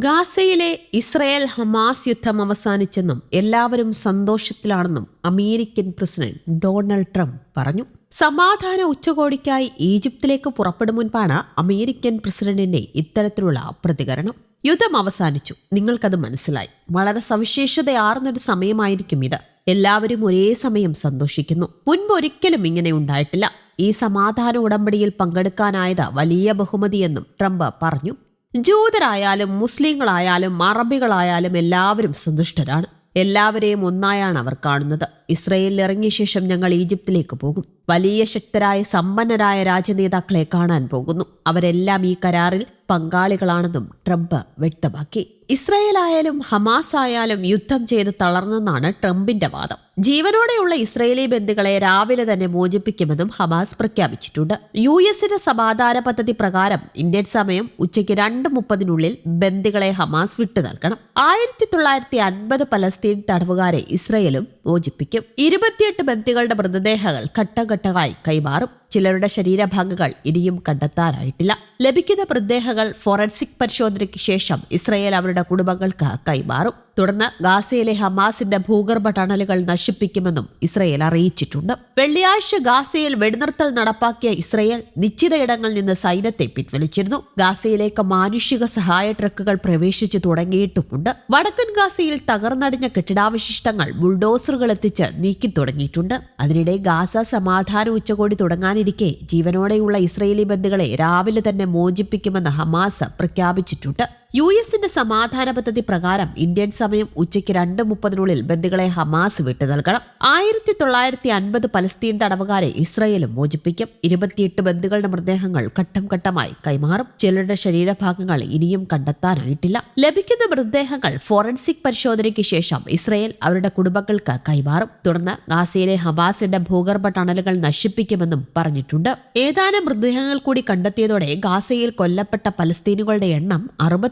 ഗാസയിലെ Israel Hamas യുദ്ധം അവസാനിച്ചെന്നും എല്ലാവരും സന്തോഷത്തിലാണെന്നും അമേരിക്കൻ പ്രസിഡന്റ് ഡൊണാൾഡ് ട്രംപ് പറഞ്ഞു. സമാധാന ഉച്ചകോടിക്കായി ഈജിപ്തിലേക്ക് പുറപ്പെടും മുൻപാണ് അമേരിക്കൻ പ്രസിഡന്റിന്റെ ഇത്തരത്തിലുള്ള പ്രതികരണം. യുദ്ധം അവസാനിച്ചു. നിങ്ങൾക്കത് മനസ്സിലായി. വളരെ സവിശേഷതയാർന്നൊരു സമയമായിരിക്കും ഇത്. എല്ലാവരും ഒരേ സമയം സന്തോഷിക്കുന്നു. മുൻപ് ഒരിക്കലും ഇങ്ങനെ ഉണ്ടായിട്ടില്ല. ഈ സമാധാന ഉടമ്പടിയിൽ പങ്കെടുക്കാനായത് വലിയ ബഹുമതിയെന്നും ട്രംപ് പറഞ്ഞു. ജൂതരായാലും മുസ്ലിങ്ങളായാലും അറബികളായാലും എല്ലാവരും സന്തുഷ്ടരാണ്. എല്ലാവരെയും ഒന്നായാണ് അവർ കാണുന്നത്. ഇസ്രയേലിൽ ഇറങ്ങിയ ശേഷം ഞങ്ങൾ ഈജിപ്തിലേക്ക് പോകും. വലിയ ശക്തരായ സമ്പന്നരായ രാജനേതാക്കളെ കാണാൻ പോകുന്നു. അവരെല്ലാം ഈ കരാറിൽ പങ്കാളികളാണെന്നും ട്രംപ് വ്യക്തമാക്കി. ഇസ്രയേൽ ആയാലും ഹമാസ് ആയാലും യുദ്ധം ചെയ്ത് തളർന്നെന്നാണ് ട്രംപിന്റെ വാദം. ജീവനോടെയുള്ള ഇസ്രയേലി ബന്ധുക്കളെ രാവിലെ തന്നെ മോചിപ്പിക്കുമെന്നും ഹമാസ് പ്രഖ്യാപിച്ചിട്ടുണ്ട്. യു എസിന്റെ സമാധാന പദ്ധതി പ്രകാരം ഇന്ത്യൻ സമയം ഉച്ചയ്ക്ക് രണ്ട് മുപ്പതിനുള്ളിൽ ബന്ദികളെ ഹമാസ് വിട്ടു നൽകണം. ആയിരത്തി തൊള്ളായിരത്തി അൻപത് പലസ്തീൻ തടവുകാരെ ഇസ്രയേലും മോചിപ്പിക്കും. ഇരുപത്തിയെട്ട് ബന്ദികളുടെ മൃതദേഹങ്ങൾ ഘട്ടംഘട്ടമായി കൈമാറും. ചിലരുടെ ശരീരഭാഗങ്ങൾ ഇനിയും കണ്ടെത്താനായിട്ടില്ല. ലഭിക്കുന്ന മൃതദേഹങ്ങൾ ഫോറൻസിക് പരിശോധനയ്ക്ക് ശേഷം ഇസ്രയേൽ അവരുടെ കുടുംബങ്ങൾക്ക് കൈമാറും. തുടർന്ന് ഗാസയിലെ ഹമാസിന്റെ ഭൂഗർഭ ടണലുകൾ നശിപ്പിക്കുമെന്നും ഇസ്രയേൽ അറിയിച്ചിട്ടുണ്ട്. വെള്ളിയാഴ്ച ഗാസയിൽ വെടിനിർത്തൽ നടപ്പാക്കിയ ഇസ്രയേൽ നിശ്ചിതയിടങ്ങളിൽ നിന്ന് സൈന്യത്തെ പിൻവലിച്ചിരുന്നു. ഗാസയിലേക്ക് മാനുഷിക സഹായ ട്രക്കുകൾ പ്രവേശിച്ചു തുടങ്ങിയിട്ടുമുണ്ട്. വടക്കൻ ഗാസയിൽ തകർന്നടിഞ്ഞ കെട്ടിടാവശിഷ്ടങ്ങൾ ബുൾഡോസറുകൾ എത്തിച്ച് നീക്കി തുടങ്ങിയിട്ടുണ്ട്. അതിനിടെ ഗാസ സമാധാന ഉച്ചകോടി തുടങ്ങാനിരിക്കെ ജീവനോടെയുള്ള ഇസ്രയേലി ബന്ധുക്കളെ രാവിലെ തന്നെ മോചിപ്പിക്കുമെന്ന് ഹമാസ് പ്രഖ്യാപിച്ചിട്ടുണ്ട്. യു എസിന്റെ സമാധാന പദ്ധതി പ്രകാരം ഇന്ത്യൻ സമയം ഉച്ചയ്ക്ക് രണ്ട് മുപ്പതിനുള്ളിൽ ബന്ധുക്കളെ ഹമാസ് വിട്ടു നൽകണം. ആയിരത്തി തൊള്ളായിരത്തി അൻപത് പലസ്തീൻ തടവുകാരെ ഇസ്രയേലും മോചിപ്പിക്കും. ഇരുപത്തിയെട്ട് ബന്ധുക്കളുടെ മൃതദേഹങ്ങൾ ഘട്ടം ഘട്ടമായി കൈമാറും. ചിലരുടെ ശരീരഭാഗങ്ങൾ ഇനിയും കണ്ടെത്താനായിട്ടില്ല. ലഭിക്കുന്ന മൃതദേഹങ്ങൾ ഫോറൻസിക് പരിശോധനയ്ക്ക് ശേഷം ഇസ്രയേൽ അവരുടെ കുടുംബങ്ങൾക്ക് കൈമാറും. തുടർന്ന് ഗാസയിലെ ഹമാസിന്റെ ഭൂഗർഭ ടണലുകൾ നശിപ്പിക്കുമെന്നും പറഞ്ഞിട്ടുണ്ട്. ഏതാനും മൃതദേഹങ്ങൾ കൂടി കണ്ടെത്തിയതോടെ ഗാസയിൽ കൊല്ലപ്പെട്ട പലസ്തീനുകളുടെ എണ്ണം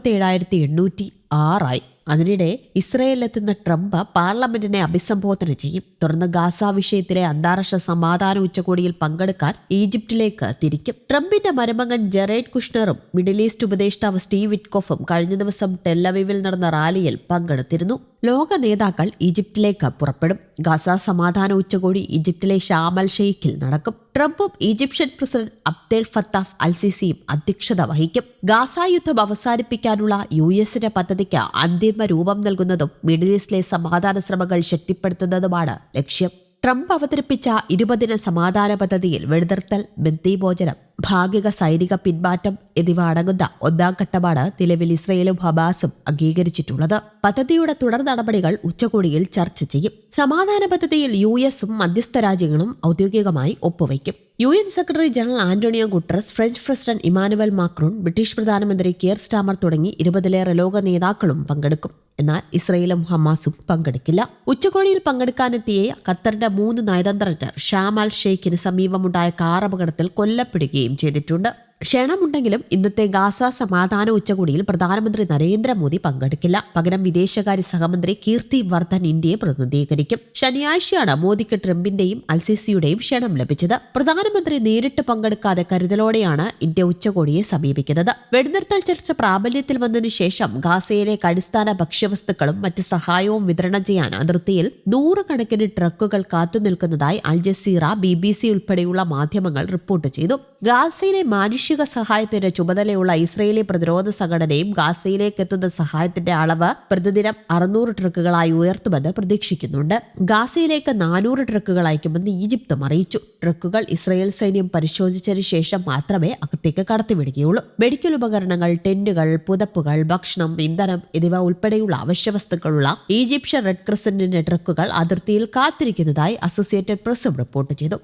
അറുപത്തേഴായിരത്തി എണ്ണൂറ്റി ആറായി അതിനിടെ ഇസ്രയേലിലെത്തുന്ന ട്രംപ് പാർലമെന്റിനെ അഭിസംബോധന ചെയ്യും. തുടർന്ന് ഗാസ വിഷയത്തിലെ അന്താരാഷ്ട്ര സമാധാന ഉച്ചകോടിയിൽ പങ്കെടുക്കാൻ ഈജിപ്തിലേക്ക് തിരിക്കും. ട്രംപിന്റെ മരുമകൻ ജെറേഡ് കുഷ്ണറും മിഡിൽ ഈസ്റ്റ് ഉപദേഷ്ടാവ് സ്റ്റീവ് വിറ്റ്കോഫും കഴിഞ്ഞ ദിവസം ടെല്ലവീവിൽ നടന്ന റാലിയിൽ പങ്കെടുത്തിരുന്നു. ലോക നേതാക്കൾ ഈജിപ്തിലേക്ക് പുറപ്പെടും. ഗസ സമാധാന ഉച്ചകോടി ഈജിപ്തിലെ ഷാമൽ ഷെയ്ഖിൽ നടക്കും. ട്രംപും ഈജിപ്ഷ്യൻ പ്രസിഡന്റ് അബ്ദേൽ ഫത്താഫ് അൽസിസിയും അധ്യക്ഷത വഹിക്കും. ഗാസ യുദ്ധം അവസാനിപ്പിക്കാനുള്ള യു എസിന്റെ പദ്ധതിക്ക് അന്തിമ രൂപം നൽകുന്നതും മിഡിൽ ഈസ്റ്റിലെ സമാധാന ശ്രമങ്ങൾ ശക്തിപ്പെടുത്തുന്നതുമാണ് ലക്ഷ്യം. ട്രംപ് അവതരിപ്പിച്ച ഇരുപതിന സമാധാന പദ്ധതിയിൽ വെടിനിർത്തൽ ബന്ദിഭോജനം ഭാഗിക സൈനിക പിന്മാറ്റം എന്നിവ അടങ്ങുന്ന ഒന്നാം ഘട്ടമാണ് നിലവിൽ ഇസ്രയേലും ഹമാസും അംഗീകരിച്ചിട്ടുള്ളത്. പദ്ധതിയുടെ തുടർ നടപടികൾ ഉച്ചകോടിയിൽ ചർച്ച ചെയ്യും. സമാധാന പദ്ധതിയിൽ യു എസും മധ്യസ്ഥ രാജ്യങ്ങളും ഔദ്യോഗികമായി ഒപ്പുവയ്ക്കും. U N secretary general Antonio Guterres French president Emmanuel Macron British പ്രധാനമന്ത്രി കിയർ സ്റ്റാമർ തുടങ്ങി ഇരുപതിലേറെ ലോക നേതാക്കളും പങ്കെടുക്കും. എന്നാൽ ഇസ്രയേലും ഹമാസും പങ്കെടുക്കില്ല. ഉച്ചകോടിയിൽ പങ്കെടുക്കാനെത്തിയ ഖത്തറിന്റെ മൂന്ന് നയതന്ത്രജ്ഞർ ഷാമാൽ ഷെയ്ഖിന് സമീപമുണ്ടായ കാർ അപകടത്തിൽ കൊല്ലപ്പെടുകയും ചെയ്തിട്ടുണ്ട്. ക്ഷണമുണ്ടെങ്കിലും ഇന്നത്തെ ഗാസ സമാധാന ഉച്ചകോടിയിൽ പ്രധാനമന്ത്രി നരേന്ദ്രമോദി പങ്കെടുക്കില്ല. പകരം വിദേശകാര്യ സഹമന്ത്രി കീർത്തി വർദ്ധൻ ഇന്ത്യയെ പ്രതിനിധീകരിക്കും. ശനിയാഴ്ചയാണ് മോദിക്ക് ട്രംപിന്റെയും അൽസിസിയുടെയും ക്ഷണം ലഭിച്ചത്. പ്രധാനമന്ത്രി നേരിട്ട് പങ്കെടുക്കാതെ കരുതലോടെയാണ് ഇന്ത്യ ഉച്ചകോടിയെ സമീപിക്കുന്നത്. വെടിനിർത്തൽ ചർച്ച പ്രാബല്യത്തിൽ വന്നതിനു ശേഷം ഗാസയിലേക്ക് അടിസ്ഥാന ഭക്ഷ്യവസ്തുക്കളും മറ്റ് സഹായവും വിതരണം ചെയ്യാൻ അതിർത്തിയിൽ നൂറുകണക്കിന് ട്രക്കുകൾ കാത്തുനിൽക്കുന്നതായി Al Jazeera B B C ഉൾപ്പെടെയുള്ള മാധ്യമങ്ങൾ റിപ്പോർട്ട് ചെയ്തു. ഗാസയിലെ മാനുഷ്യ മാനുഷിക സഹായത്തിന് ചുമതലയുള്ള ഇസ്രയേലി പ്രതിരോധ സംഘടനയും ഗാസയിലേക്ക് എത്തുന്ന സഹായത്തിന്റെ അളവ് പ്രതിദിനം അറുന്നൂറ് ട്രക്കുകളായി ഉയർത്തുമെന്ന് പ്രതീക്ഷിക്കുന്നുണ്ട്. ഗാസയിലേക്ക് നാനൂറ് ട്രക്കുകൾ അയക്കുമെന്ന് ഈജിപ്തും അറിയിച്ചു. ട്രക്കുകൾ ഇസ്രയേൽ സൈന്യം പരിശോധിച്ചതിന് ശേഷം മാത്രമേ അകത്തേക്ക് കടത്തിവിടുകയുള്ളൂ. മെഡിക്കൽ ഉപകരണങ്ങൾ ടെന്റുകൾ പുതപ്പുകൾ ഭക്ഷണം ഇന്ധനം എന്നിവ ഉൾപ്പെടെയുള്ള അവശ്യവസ്തുക്കളുള്ള ഈജിപ്ഷ്യൻ റെഡ് ക്രിസന്റിന്റെ ട്രക്കുകൾ അതിർത്തിയിൽ കാത്തിരിക്കുന്നതായി അസോസിയേറ്റഡ് പ്രസും റിപ്പോർട്ട് ചെയ്തു.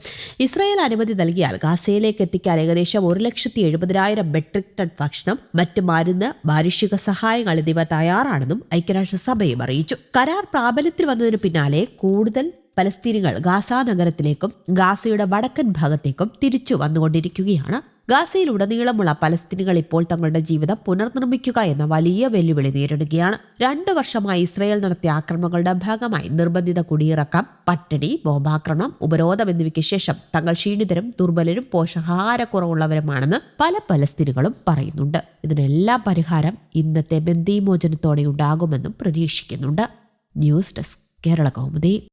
ഇസ്രയേൽ അനുമതി നൽകിയാൽ ഗാസയിലേക്ക് എത്തിക്കാൻ ഏകദേശം ഒരു ലക്ഷത്തി എഴുപതിനായിരം മെട്രിക് ടൺ ഭക്ഷണം മറ്റ് മരുന്ന് മാനുഷിക സഹായങ്ങൾ എന്നിവ തയ്യാറാണെന്നും ഐക്യരാഷ്ട്രസഭയും അറിയിച്ചു. കരാർ പ്രാബല്യത്തിൽ വന്നതിന് പിന്നാലെ കൂടുതൽ പലസ്തീനികൾ ഗാസ നഗരത്തിലേക്കും ഗാസയുടെ വടക്കൻ ഭാഗത്തേക്കും തിരിച്ചു വന്നുകൊണ്ടിരിക്കുകയാണ്. ഗാസയിലുടനീളമുള്ള പലസ്തീനികൾ ഇപ്പോൾ തങ്ങളുടെ ജീവിതം പുനർനിർമ്മിക്കുക എന്ന വലിയ വെല്ലുവിളി നേരിടുകയാണ്. രണ്ടു വർഷമായി ഇസ്രായേൽ നടത്തിയ ആക്രമണങ്ങളുടെ ഭാഗമായി നിർബന്ധിത കുടിയിറക്കം പട്ടിണി ബോംബാക്രമണം ഉപരോധം എന്നിവയ്ക്ക് ശേഷം തങ്ങൾ ക്ഷീണിതരും ദുർബലരും പോഷകാഹാരക്കുറവുള്ളവരുമാണെന്ന് പല പലസ്തീനികളും പറയുന്നുണ്ട്. ഇതിനെല്ലാം പരിഹാരം ഇന്നത്തെ ബന്ദിമോചനത്തോടെ ഉണ്ടാകുമെന്നും പ്രതീക്ഷിക്കുന്നുണ്ട്. News desk Kerala Kaumudi.